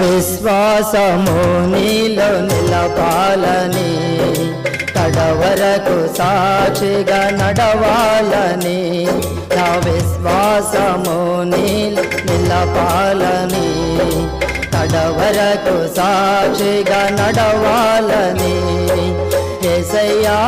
విశ్వాసము నీలో నిలపాలని తడవరకు సాక్షిగా నడవాలని నా విశ్వాసము నీలో నిలపాలని తడవరకు సాక్షిగా నడవాలని ఎసయ్యా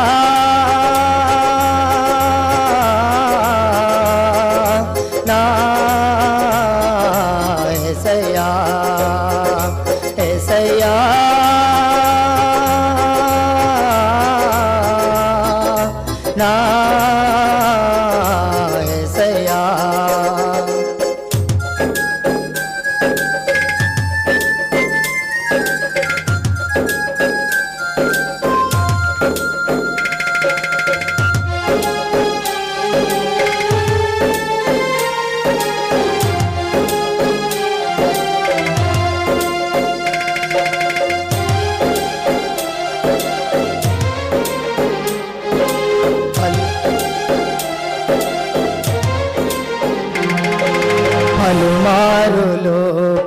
పలుమారులు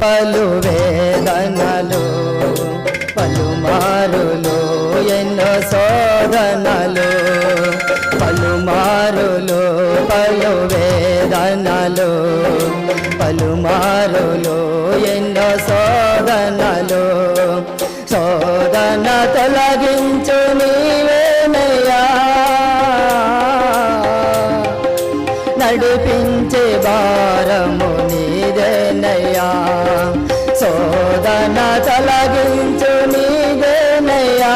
పలువే పలుమారులు ఎన్నో శోధనలు. శోధన తొలగించు నీవేనయ్యా. నడిపించే భారము నీదేనయ్యా. శోధన తొలగించు నీదేనయ్యా.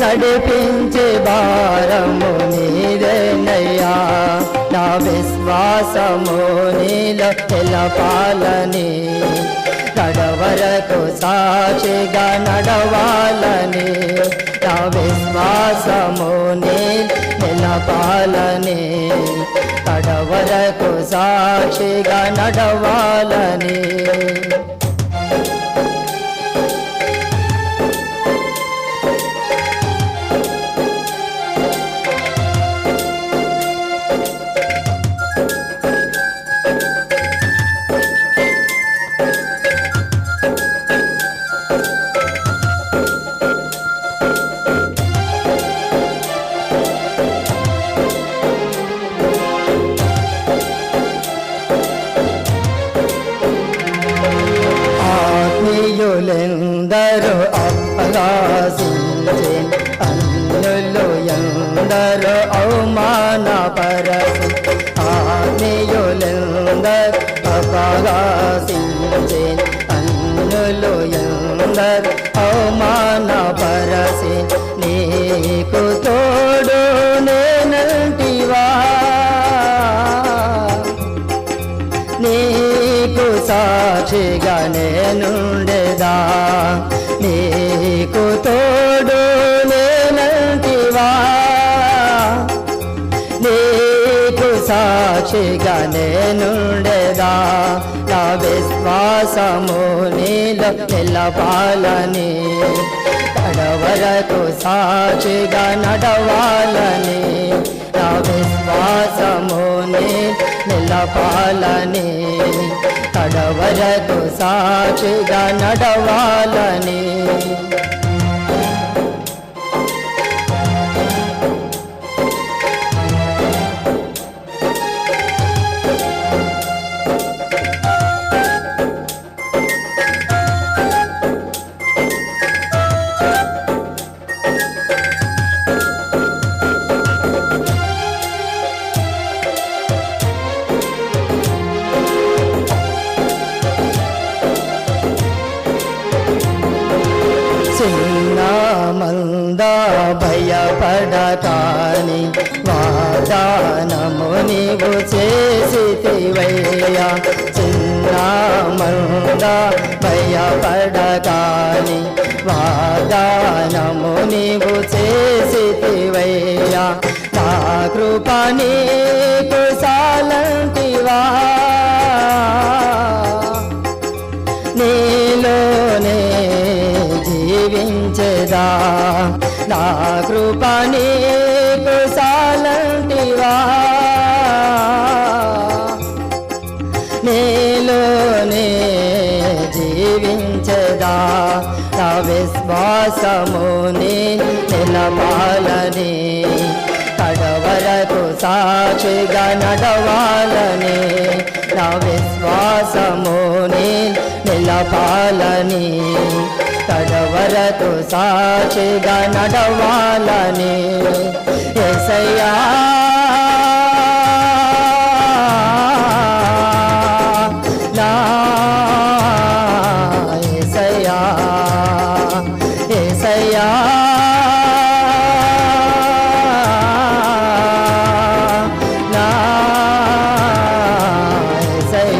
నడిపించే భారము విశ్వాసము నీలో తెలపాలని నడవరకు సాక్షిగా నడవాలని. నా విశ్వాసము నీ నిలపాలని కడవరకు సాక్షిగా నడవాలని. అప్పగాసించే అన్నులు ఎందరూ అవమానపరసి ఆత్మీయులెందరూ అప్పగాసించే అన్నులు ఎందరూ అవమానపరసి నీకు తోడు నేనంటివా? నీకు సాక్షిగా నేనుండేదా? సాక్షిగా నేనుండేదా? నా విశ్వాసము నీలో నిలవాలని కడవరకు సాక్షిగా నడవాలని. నా విశ్వాసము నిలపాలని కడవరకు సాక్షిగా నడవాలని. భయపడతాని వాదానము నీవు చేసివయ్యా చిన్నామంద భయపడతాని వాదానము నీవు చేసివయ్యా నా కృప నీకు సాలంటివా జీవించేదా నా కృప నీకు సాలంటివా నేలోనే జీవించేదా? నా విశ్వాసముని నిలపాలని కడవరకు సాక్షిగా నడవాలని నా విశ్వాసముని నిలపాలని తడవరతో సాక్షిగా నడవాలని ఎసయ్యా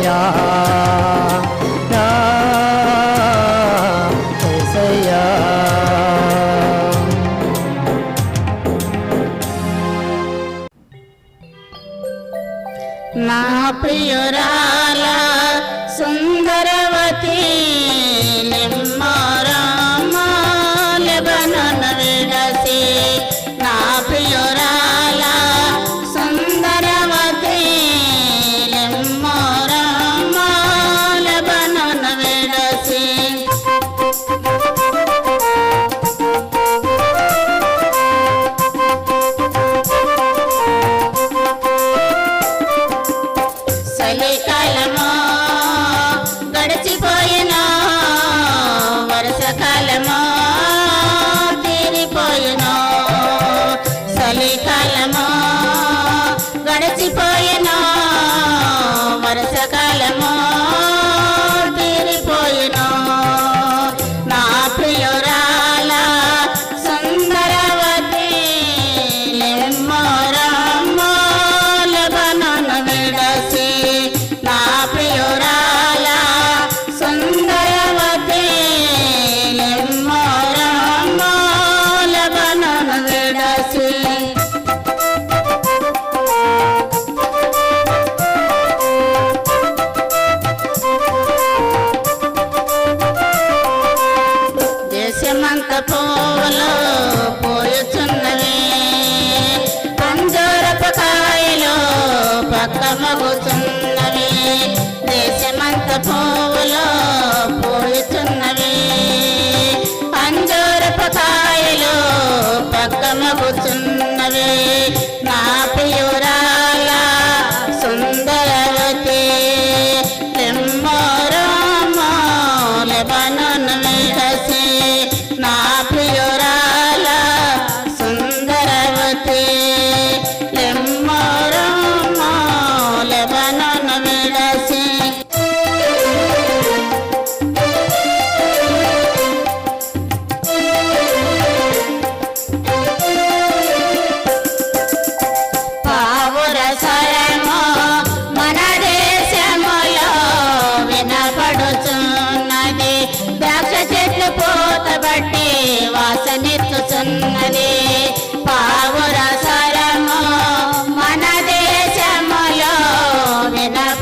Yeah. Grandma. वाला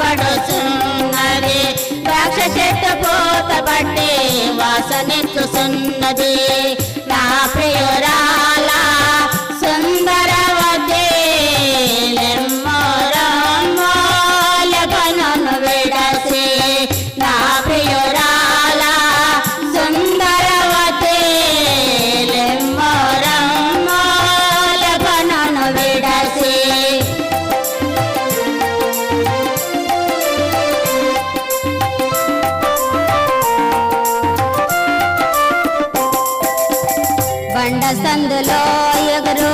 పడుచున్నది. ద్రాక్ష చెట్టు పూత పట్టి వాసనిస్తున్నది బండ సందులో ఎగురు.